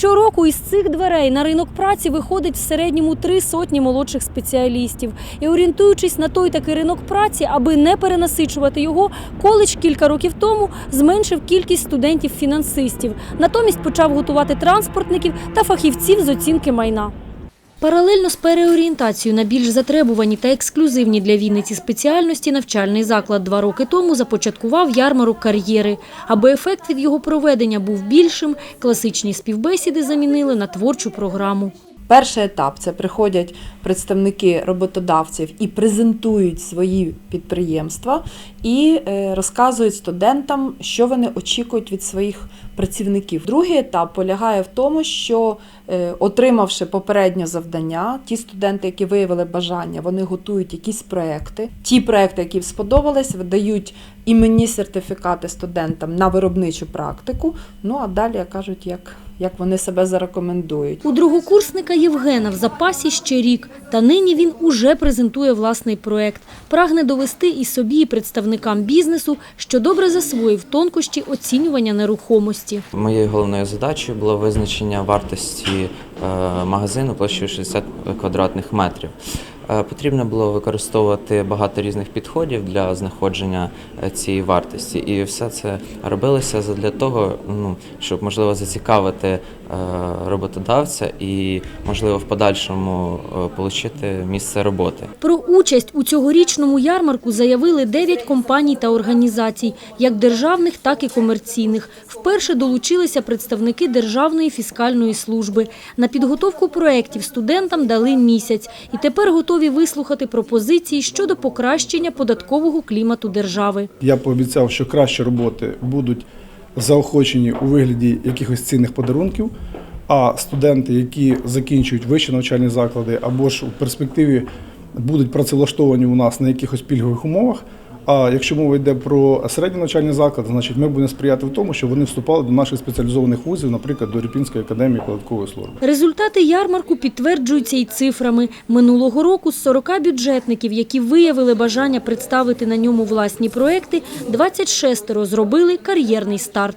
Щороку із цих дверей на ринок праці виходить в середньому три сотні молодших спеціалістів. І орієнтуючись на той такий ринок праці, аби не перенасичувати його, коледж кілька років тому зменшив кількість студентів-фінансистів. Натомість почав готувати транспортників та фахівців з оцінки майна. Паралельно з переорієнтацією на більш затребувані та ексклюзивні для Вінниці спеціальності навчальний заклад два роки тому започаткував ярмарок кар'єри. Аби ефект від його проведення був більшим, класичні співбесіди замінили на творчу програму. Перший етап це приходять представники роботодавців і презентують свої підприємства і е, розказують студентам, що вони очікують від своїх працівників. Другий етап полягає в тому, що е, отримавши попереднє завдання, ті студенти, які виявили бажання, вони готують якісь проекти. Ті проекти, які сподобались, видають іменні сертифікати студентам на виробничу практику. Ну а далі кажуть, як, як вони себе зарекомендують. У другокурсника Євгена в запасі ще рік, та нині він уже презентує власний проект. Прагне довести і собі, і представникам бізнесу, що добре засвоїв тонкощі оцінювання нерухомості. Моєю головною задачею було визначення вартості е, магазину площею 60 квадратних метрів. Е, Потрібно було використовувати багато різних підходів для знаходження е, цієї вартості, і все це робилося для того, ну щоб можливо зацікавити е, роботодавця і можливо в подальшому отримати місце роботи. Про участь у цьогорічному ярмарку заявили 9 компаній та організацій, як державних, так і комерційних. Вперше долучилися представники Державної фіскальної служби. На підготовку проєктів студентам дали місяць і тепер готові вислухати пропозиції щодо покращення податкового клімату держави. Я пообіцяв, що кращі роботи будуть заохочені у вигляді якихось цінних подарунків. А студенти, які закінчують вищі навчальні заклади або ж у перспективі будуть працевлаштовані у нас на якихось пільгових умовах. А якщо мова йде про середні навчальні заклади, значить ми будемо сприяти в тому, щоб вони вступали до наших спеціалізованих вузів, наприклад, до Ріпінської академії податкової служби. Результати ярмарку підтверджуються і цифрами. Минулого року з 40 бюджетників, які виявили бажання представити на ньому власні проекти, 26 зробили кар'єрний старт.